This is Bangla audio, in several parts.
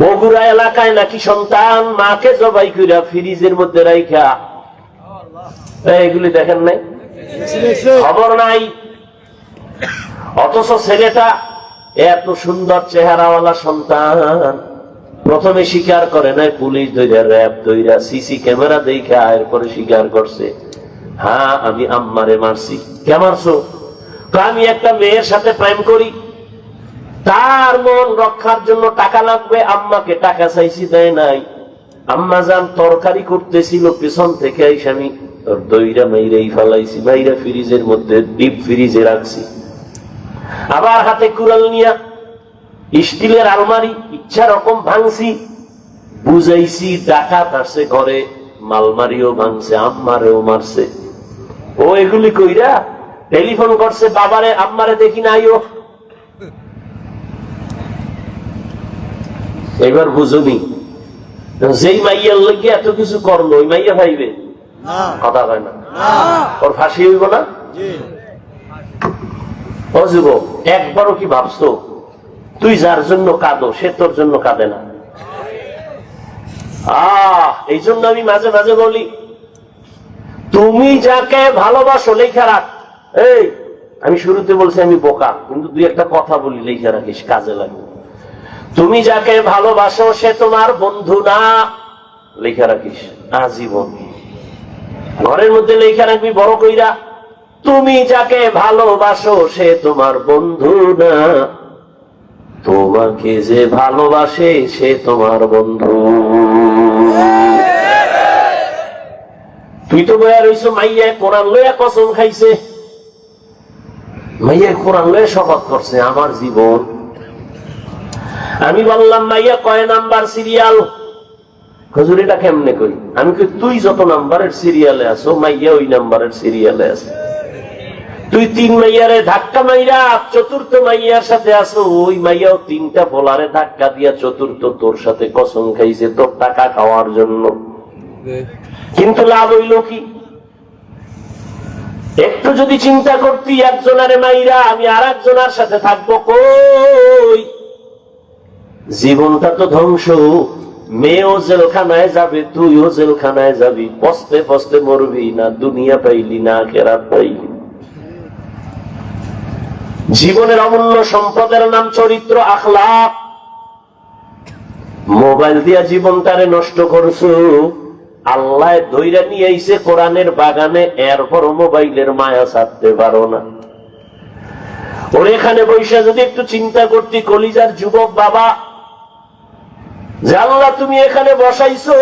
বগুড়া এলাকায় নাকি সন্তান মাকে জবাই কইরা ফ্রিজের মধ্যে রাইখা? এগুলি দেখেন নাই? খবর নাই। অথচ ছেলেটা এত সুন্দর চেহারাওয়ালা সন্তান। প্রথমে স্বীকার করে নাই, পুলিশ ধৈরা র্যাব ধৈরা সিসি ক্যামেরা দেখা এরপরে স্বীকার করছে। হ্যাঁ আমি আম্মারে মারছি। কে মারছো? আমি একটা মেয়ের সাথে প্রেম করি। তার মন রক্ষার জন্য টাকা লাগবে, আম্মাকে টাকা চাইছি, দেয় নাই। আম্মা যান তরকারি করতেছিল, পেছন থেকে আমি দইরা মাইরাই ফালাইছি, মাইরা ফ্রিজের মধ্যে ডিপ ফ্রিজে রাখছি। আবার হাতে কুড়াল নিয়া স্টিলের আলমারি, ইচ্ছা রকম ভাঙছি। বুঝাইছি, ডাকাত আসছে ঘরে, মালমারিও ভাঙছে, আম্মারেও মারছে। ও এগুলি কইরা টেলিফোন করছে, বাবারে, আম্মারে দেখি নাইও এবার বুঝুনি যেই মাইয়ার লেগে এত কিছু করল ওই মাইয়া ভাইবে? কথা হয় না? ওর ফাঁসি হইব না? একবারও কি ভাবছ? তুই যার জন্য কাঁদো সে তোর জন্য কাঁদে না। আহ এই জন্য আমি মাঝে মাঝে বলি তুমি যাকে ভালোবাসো লেখা রাখ। এই আমি শুরুতে বলছি আমি বোকা কিন্তু দুই একটা কথা বলি লেখা রাখিস কাজে লাগে তুমি যাকে ভালোবাসো, সে তোমার বন্ধু না। লেখা রাখিস, আজীবন। ঘরের মধ্যে লেখা রাখবি, বড় কইরা, তুমি যাকে ভালোবাসো, সে তোমার বন্ধু না। তোমাকে যে ভালোবাসে, সে তোমার বন্ধু। তুই তো বয়া রইছ, মাইয়া কোরআন লইয়া কসম খাইছে। মাইয়া কোরআন লইয়া শপথ করছে, আমার জীবন। আমি বললাম, মাইয়া, কয় নাম্বার সিরিয়াল হজুর, এটা কেমনে কই আমি কই, তুই যত নাম্বারের সিরিয়ালে আছো, মাইয়া ওই নাম্বারের সিরিয়ালে আছে। তুই তিন মাইয়ারে ধাক্কা মাইরা, চতুর্থ মাইয়ার সাথে আসো ওই মাইয়াও তিনটা বলারে ধাক্কা দিয়া চতুর্থ তোর সাথে কসম খাইছে, তোর টাকা খাওয়ার জন্য। কিন্তু লাভ হইল কি? একটু যদি চিন্তা করতি, একজনের মাইরা, আমি আর একজনের সাথে থাকব কই? জীবনটা তো ধ্বংস। মেয়েও জেলখানায় যাবে, তুইও জেলখানায় যাবি। পস্তে পস্তে মরবি না, দুনিয়া পাইলি না কেরাত পাইলি। জীবনের অমূল্য সম্পদের নাম চরিত্র আখলাপ মোবাইল দিয়া জীবনটারে নষ্ট করছ। আল্লাহ দইরা নিয়ে আইছে কোরআনের বাগানে এরপর মোবাইলের মায়া ছাড়তে পারো না। ওর এখানে বৈশা যদি একটু চিন্তা করতি, কলিজার যুবক বাবা যে আল্লাহ তুমি এখানে বসাইছো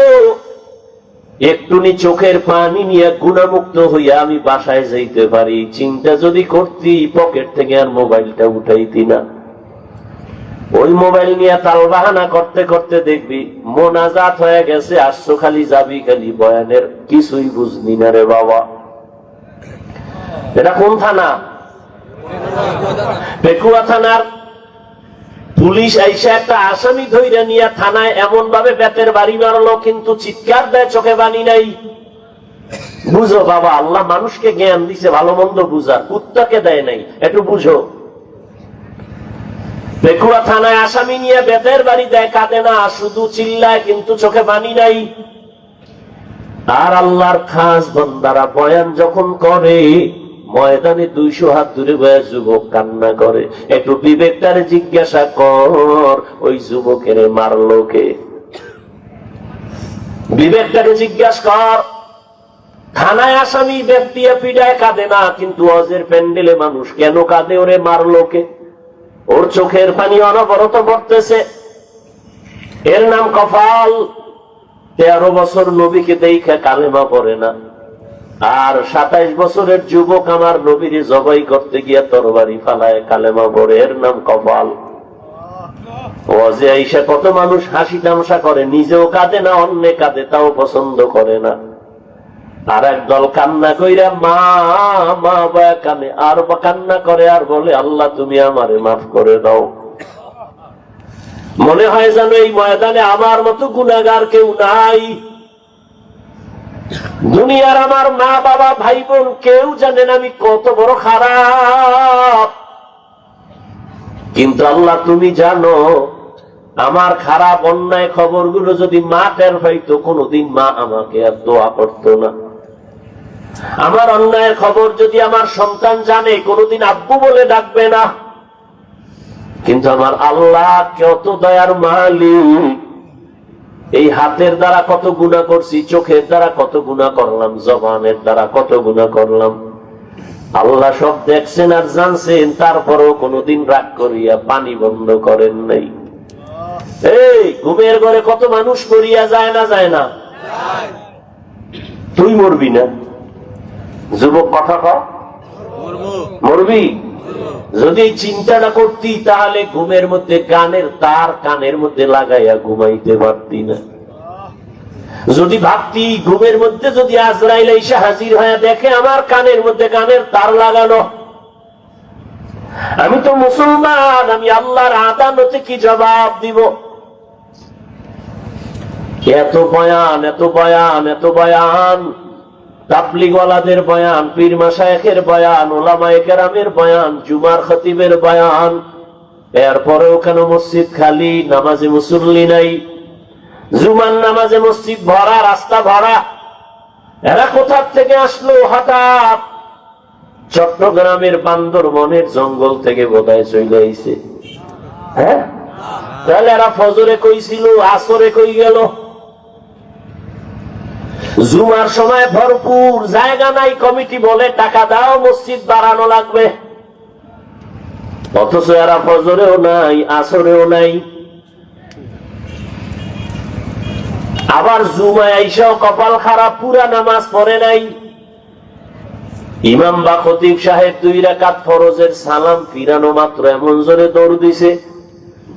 একটুনি চোখের পানি নিয়ে গুণামুক্ত হইয়া আমি বাসায় যাইতে পারি। চিন্তা যদি করতি পকেট থেকে আর মোবাইলটা উঠাইতি না। ওই মোবাইল নিয়ে তাল বাহানা করতে করতে দেখবি মোনাজাত হয়ে গেছে আসছো খালি যাবি খালি বয়ানের কিছুই বুঝনি না রে বাবা। এটা কোন থানা? পেকুয়া থানার পুলিশ আইসা একটা আসামি ধৈর্য নিয়ে থানায় এমন ভাবে বেতের বাড়ি মারলো কিন্তু চিৎকার দেয়, চোখে বানি নাই। বুঝো বাবা, আল্লাহ মানুষকে জ্ঞান দিছে, ভালো মন্দ বুঝা কুত্তাকে দেয় নাই, একটু বুঝো। পেকুয়া থানায় আসামি নিয়ে বেতের বাড়ি দেয়, কাঁদে না, শুধু চিল্লায়, কিন্তু চোখে বানি নাই। আর আল্লাহর খাস বন্দারা বয়ান যখন করে ময়দানে দুইশো হাত দূরে বয়ে যুবক কান্না করে। একটু বিবেকটারে জিজ্ঞাসা কর, ওই যুবকের মারলো কে? বিবেকটাকে জিজ্ঞাসা কর, থানায় আসামি ব্যক্তি পিডায় কাঁদে না, কিন্তু অজের প্যান্ডেলে মানুষ কেন কাঁদে? ওরে মারলো কে? ওর চোখের পানি অনবরত পড়তেছে। এর নাম কফাল তেরো বছর নবীকে দেখে কালেমা পড়ে না। আর সাতাইশ বছরের যুবক আমার নবীরে জবাই করতে গিয়া তরবারি ফালায়, কালেমা পড়ে। এর নাম কপাল। ওয়াজে আইসা কত মানুষ হাসি তামসা করে, নিজেও কাঁদে না, অন্যে কাঁদে, তাও পছন্দ করে না। আর একদল কান্না কইরা, মা মা বয়া কানে, আর বা কান্না করে, আর বলে, আল্লাহ তুমি আমারে মাফ করে দাও। মনে হয় যেন এই ময়দানে আমার মতো গুণাগার কেউ নাই। দুনিয়ার আমার মা বাবা, ভাই বোন, কেউ জানেন আমি কত বড় খারাপ। কিন্তু আল্লাহ, তুমি জানো, আমার খারাপ অন্যায় খবরগুলো যদি মা টের পাইতো, কোনোদিন মা আমাকে আর দোয়া করতো না। আমার অন্যায়ের খবর যদি আমার সন্তান জানে, কোনোদিন আব্বু বলে ডাকবে না। কিন্তু আমার আল্লাহ, কত দয়ার মালিক। এই হাতের দ্বারা কত গুণা করছি চোখের দ্বারা কত গুণা করলাম জবানের দ্বারা কত গুণা করলাম। আল্লাহ সব দেখছেন আর জানছেন তারপরেও কোনোদিন রাগ করিয়া পানি বন্ধ করেন নাই। এই ঘুমের ঘরে কত মানুষ করিয়া যায় না যায় না? তুই মরবি না? যুবক কথা কর মরবি? যদি এই চিন্তাটা করতি, তাহলে ঘুমের মধ্যে গানের তার কানের মধ্যে লাগাইয়া ঘুমাইতে পারতি না। যদি ভাবতি, ঘুমের মধ্যে যদি আজরাইল এসে হাজির হয়ে দেখে আমার কানের মধ্যে গানের তার লাগানো। আমি তো মুসলমান, আমি আল্লাহর আদালতে কি জবাব দিব? এত বয়ান এত বয়ান এত বয়ান। বয়ান, পীর মাসায়েকের বয়ান জুমার খতিবের বয়ান। এরপরেও কেন মসজিদ খালি, নামাজে নাই? জুমার নামাজে মসজিদ ভরা, রাস্তা ভরা। এরা কোথার থেকে আসলো হঠাৎ? চট্টগ্রামের জঙ্গল থেকে বোধহয় চলে আইছে। হ্যাঁ? তাহলে এরা ফজরে কইছিল, আসরে কই গেল? জুমার সময় ভরপুর জায়গা নাই, কমিটি বলে টাকা দাও, মসজিদ বাড়ানো লাগবে। অথচ এরা ফজরেও নাই, আসরেও নাই। আবার জুমায় আইসাও কপাল খারাপ, পুরা নামাজ পড়ে নাই। ইমাম বা খতিব সাহেব দুই রাকাত ফরজের সালাম ফিরানো মাত্র এমন জোরে দৌড় দিছে,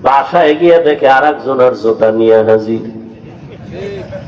বাসায় গিয়ে দেখে আর একজনের জোতা নিয়ে হাজির।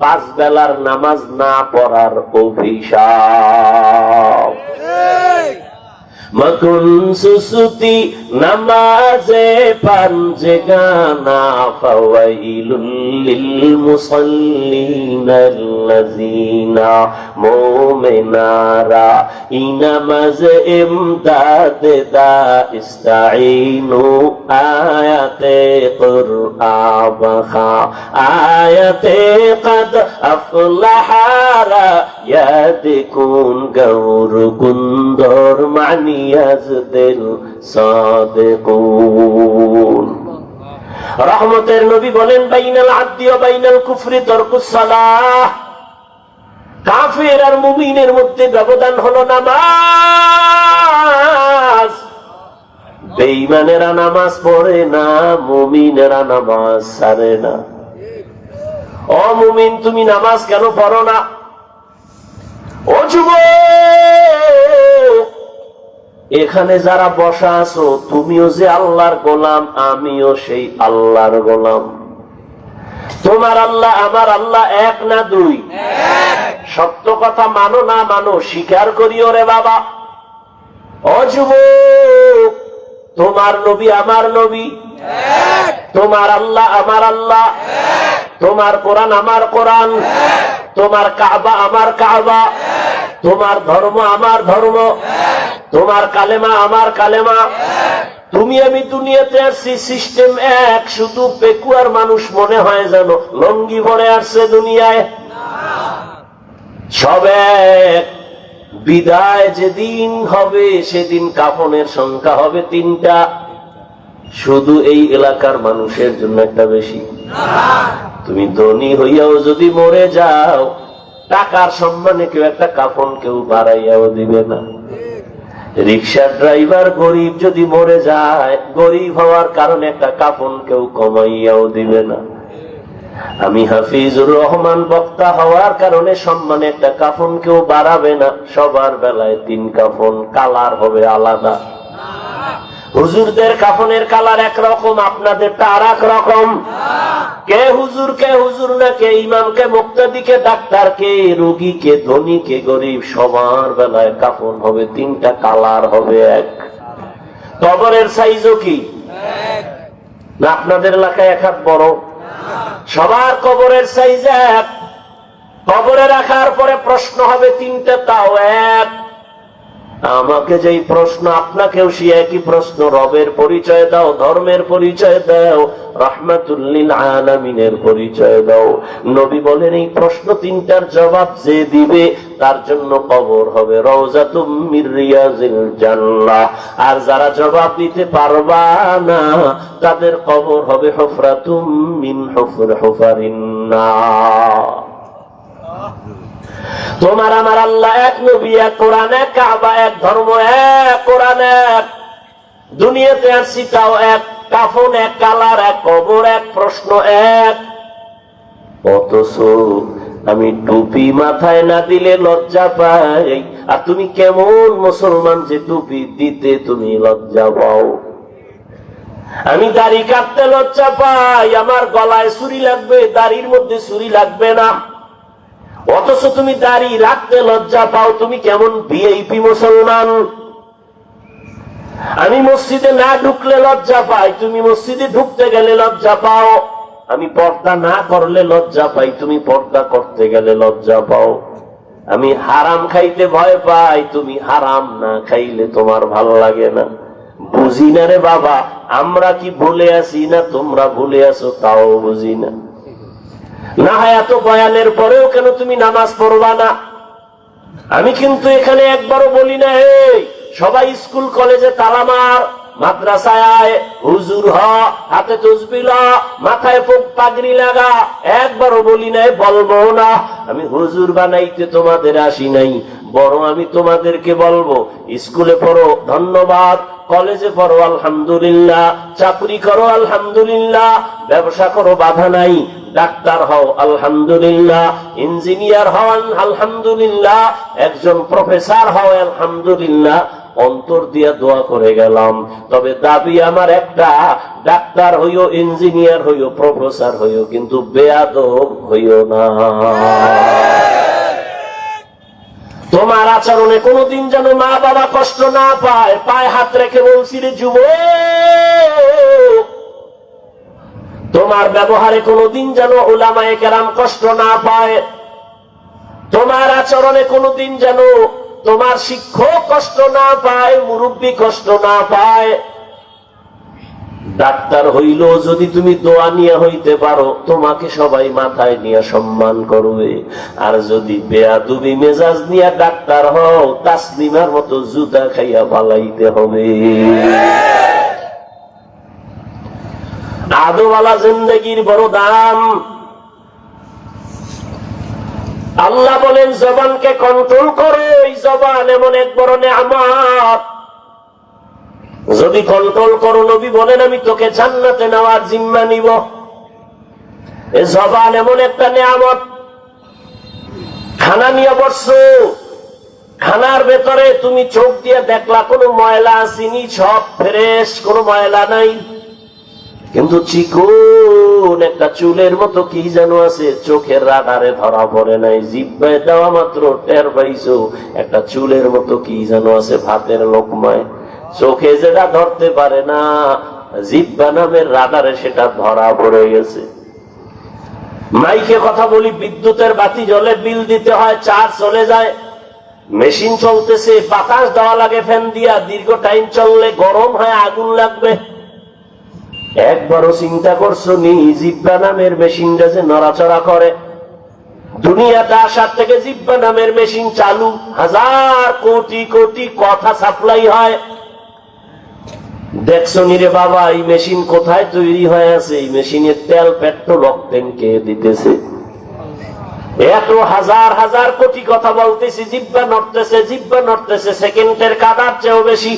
পাঁচ বেলার নামাজ না পড়ার অভিশাপ। মকুন সুসুতি নামাজে পাঞ্জে গানা ফাওয়াইলুল লিল মুসাল্লিন আল্লাযিনা মুমিনারা ইনামাজ ইমদাদ দা ইস্তাইনু আয়াতে কুরআন আয়াতে কদ আফলাহারা ইয়াদিকুন গৌর কুন্দর মানি ইয়াজদিল সাদিকুন। রহমতের নবী বলেন, বাইনাল আব্দি বাইনাল কুফরি তরকুস সালাহ। কাফের আর মুমিনের মধ্যে ব্যবধান হলো নামাজ। বেঈমানেরা নামাজ পড়ে না, মুমিনেরা নামাজ সারে না। অমুমিন তুমি নামাজ কেন পড়ো না? এখানে যারা বসা আছো, তুমিও যে আল্লাহর গোলাম, আমিও সেই আল্লাহর গোলাম। তোমার আল্লাহ, আমার আল্লাহ এক না দুই? সত্য কথা মানো না মানো, স্বীকার করিও রে বাবা। ও যুবক, তোমার নবী আমার নবী। তোমার আল্লাহ আমার আল্লাহ। তোমার কোরআন আমার কোরআন। তোমার কাবা আমার কাবা। তোমার ধর্ম আমার ধর্ম। তোমার কালেমা আমার কালেমা। তুমি আমি দুনিয়াতে আসছি সিস্টেম এক। শুধু পেকুয়ার মানুষ মনে হয় যেন লঙ্গি ভরে আসছে দুনিয়ায়। সব এক। বিদায় যেদিন হবে, সেদিন কাফনের সংখ্যা হবে তিনটা। শুধু এই এলাকার মানুষের জন্য একটা বেশি। তুমি ধনী হইয়াও যদি মরে যাও, টাকার সম্মানে কেউ একটা কাফন কেউ বাড়াইয়াও দিবে না। রিক্সার ড্রাইভার গরিব যদি মরে যায়, গরিব হওয়ার কারণে একটা কাফন কেউ কমাইয়াও দিবে না। আমি হাফিজুর রহমান বক্তা হওয়ার কারণে সম্মানে একটা কাফন কেউ বাড়াবে না। সবার বেলায় তিন কাফন, কালার হবে আলাদা। হুজুরদের কাফনের কালার একরকম, আপনাদেরটা আর এক রকম। কে হুজুর কে হুজুর না কে ইমাম, কে মুক্তাদি, কে ডাক্তার, কে রোগী, কে ধনী, কে গরিব, সবার বেলায় কাফন হবে, তিনটা কালার হবে এক। কবরের সাইজও কি? না, আপনাদের এলাকায় এক হাত বড়। সবার কবরের সাইজ এক। কবরে রাখার পরে প্রশ্ন হবে তিনটা, তাও এক। আমাকে যেই প্রশ্ন, আপনাকেও সে একই প্রশ্ন, রবের পরিচয় দাও, ধর্মের পরিচয় দাও, রহমাতুল্লিল আলামিনের পরিচয় দাও। নবী বলেন, এই প্রশ্ন তিনটার জবাব যে দিবে, তার জন্য কবর হবে। জান্নাহ। আর যারা জবাব দিতে পারবা না, তাদের কবর হবে হুফরাতুম মিন হুফর হুফারিন নার। তোমার আমার আল্লাহ এক নবী, এক কোরআন, এক কাবা, এক ধর্ম, এক কোরআন, এক দুনিয়াতে আসছি তাও এক, কাফন, এক কালার, এক কবর, এক প্রশ্ন, এক। অথচ আমি টুপি মাথায় না দিলে লজ্জা পাই। আর তুমি কেমন মুসলমান যে টুপি দিতে তুমি লজ্জা পাও? আমি দাড়ি কাটতে লজ্জা পাই, আমার গলায় ছুরি লাগবে, দাড়ির মধ্যে ছুরি লাগবে না। অথচ তুমি দাড়ি রাখতে লজ্জা পাও, তুমি কেমন ভিআইপি মুসলমান? আমি মসজিদে না ঢুকলে লজ্জা পাই, তুমি মসজিদে ঢুকতে গেলে লজ্জা পাও। আমি পর্দা না করলে লজ্জা পাই, তুমি পর্দা করতে গেলে লজ্জা পাও। আমি হারাম খাইতে ভয় পাই, তুমি হারাম না খাইলে তোমার ভালো লাগে না। বুঝি না রে বাবা, আমরা কি ভুলে আছি না তোমরা ভুলে আছো, তাও বুঝি না। না হয় এত বয়ানের পরেও কেন তুমি নামাজ পড়বা না? আমি কিন্তু এখানে একবারও বলি না এই সবাই স্কুল, কলেজে তালামার মাদ্রাসায় হুজুর হ, হাতে মাথায় পাগড়ি লাগা। একবারও বলি না আমি হুজুর বানাইতে তোমাদের আসি নাই বড় আমি তোমাদেরকে বলব, স্কুলে পড়ো, ধন্যবাদ। কলেজে পড়ো, আলহামদুলিল্লাহ। চাকরি করো, আলহামদুলিল্লাহ। ব্যবসা করো, বাধা নাই। ডাক্তার হও, আলহামদুলিল্লাহ। ইঞ্জিনিয়ার হন আলহামদুলিল্লাহ। একজন প্রফেসর হও, আলহামদুলিল্লাহ। অন্তর দিয়া দোয়া করে গেলাম। তবে দাবি আমার একটা, ডাক্তার হইও, ইঞ্জিনিয়ার হইও, প্রফেসর হইও, কিন্তু বেয়াদব হইও না। তোমার আচরণে কোনোদিন যেন মা বাবা কষ্ট না পায়। পায়ে হাত রেখে বলছি রে যুব তোমার ব্যবহারে কোনোদিন যেন ওলামায় কেরাম কষ্ট না পায়। তোমার আচরণে কোনোদিন যেন তোমার শিক্ষক কষ্ট না পায়, মুরব্বী কষ্ট না পায়। ডাক্তার হইল যদি তুমি দোয়া নিয়ে হইতে পারো, তোমাকে সবাই মাথায় নিয়ে সম্মান করবে। আর যদি বেয়াদুবি মেজাজ নিয়ে ডাক্তার হও, তাসলিমার মতো জুতা খাইয়া পালাইতে হবে। আদোওয়ালা জিন্দগির বড় দাম। আল্লাহ বলেন, জবানকে কন্ট্রোল করো এই জবান এমন এক বড় নেয়ামত। যদি কন্ট্রোল করো, নবী বলেন, আমি তোকে জান্নাতে নেওয়ার জিম্মা নিব। জবান এমন একটা নেয়ামত। খানা নিয়ে বসছো, খানার ভেতরে তুমি চোখ দিয়ে দেখলা, কোনো ময়লা আসিনি, সব ফ্রেশ, কোনো ময়লা নাই। কিন্তু চিকুন একটা চুলের মতো কি যেন আছে, চোখের রাডারে ধরা পড়ে নাই। জিব্বায় দেওয়া মাত্র টের পাইছো, একটা চুলের মতো কি যেন আছে, ভাতের লোকমায়। চোখে যেটা ধরতে পারে না, জিব্বা নামের রাডারে সেটা ধরা পড়ে গেছে। মাইকে কথা বলি, বিদ্যুতের বাতি জলে বিল দিতে হয়, চার্জ চলে যায়। মেশিন চলতেছে, বাতাস দেওয়া লাগে, ফ্যান দিয়া, দীর্ঘ টাইম চললে গরম হয়, আগুন লাগবে। একবারও চিন্তা করছ নি, জিব্বা নামের মেশিনটা যে নড়াচড়া করে? দুনিয়াতে আসার থেকে জিব্বা নামের মেশিন চালু, হাজার কোটি কোটি কথা সাপ্লাই হয়। দেখছ নি রে বাবা, এই মেশিন কোথায় তৈরি হয়ে আছে? এই মেশিনের তেল পেট্রোল অক্টেন কে দিতেছে? এত হাজার হাজার কোটি কথা বলতেছি, জিব্বা নড়তেছে জিব্বা নড়তেছে, সেকেন্ডের কাদার চেয়েও বেশি।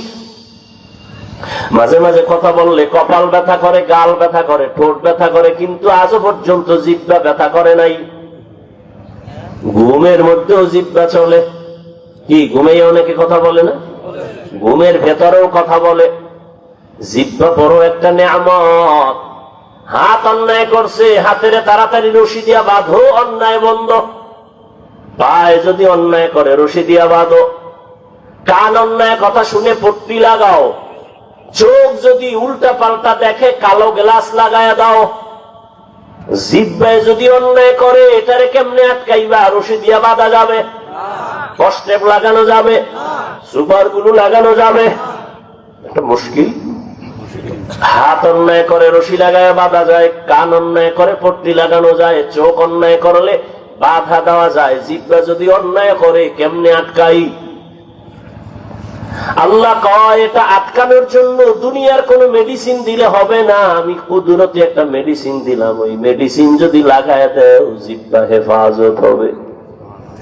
মাঝে মাঝে কথা বললে কপাল ব্যথা করে, গাল ব্যথা করে, ঠোঁট ব্যথা করে, কিন্তু আজও পর্যন্ত জিব্বা ব্যথা করে নাই। ঘুমের মধ্যেও জিব্বা চলে। কি, ঘুমেই অনেকে কথা বলে না? ঘুমের ভেতরেও কথা বলে। জিব্বা বড় একটা নিয়ামত। হাত অন্যায় করছে, হাতের তাড়াতাড়ি রশি দিয়া বাঁধো, অন্যায় বন্ধ পায়ে যদি অন্যায় করে, রশি দিয়া বাঁধো। কান অন্যায় কথা শুনে পট্টি লাগাও। চোখ যদি উল্টা পাল্টা দেখে, কালো গ্লাস লাগায় দাও। জিব্বায় যদি অন্যায় করে, এটারে কেমনে আটকাইবা? রশি দিয়া বাঁধা যাবে। কষ্টেপ লাগানো যাবে। সুপারগুলো লাগানো যাবে। এটা মুশকিল। হাত অন্যায় করে রশি লাগায় বাঁধা যায়, কান অন্যায় করে পট্টি লাগানো যায়, চোখ অন্যায় করলে বাধা দেওয়া যায়। জিব্বা যদি অন্যায় করে, কেমনে আটকাই? আল্লাহ কয়, এটা আটকানোর জন্য দুনিয়ার কোন মেডিসিন দিলে হবে না। আমি কুদরতি একটা মেডিসিন দিলাম। ওই মেডিসিন যদি লাগায় দেও, জিব্বা হেফাজত হবে।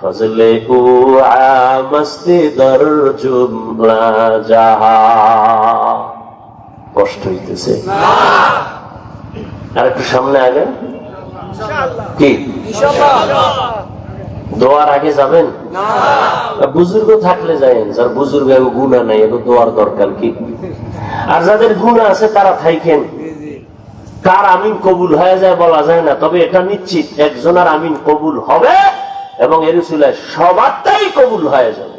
ফজলে ও মস্তি দর জুমলা যাহা কষ্ট হইতেছে। আর একটু সামনে আগে। কি? দোয়ার আগে যাবেন? বুজুর্গ থাকলে যায়েন যার বুজুর্গ গুণা নাই এত দোয়ার দরকার কি? আর যাদের গুণা আছে তারা থাইকেন। কার আমিন কবুল হয়ে যায় বলা যায় না তবে এটা নিশ্চিত একজনের আমিন কবুল হবে। এবং এ সবারটাই কবুল হয়ে যাবে।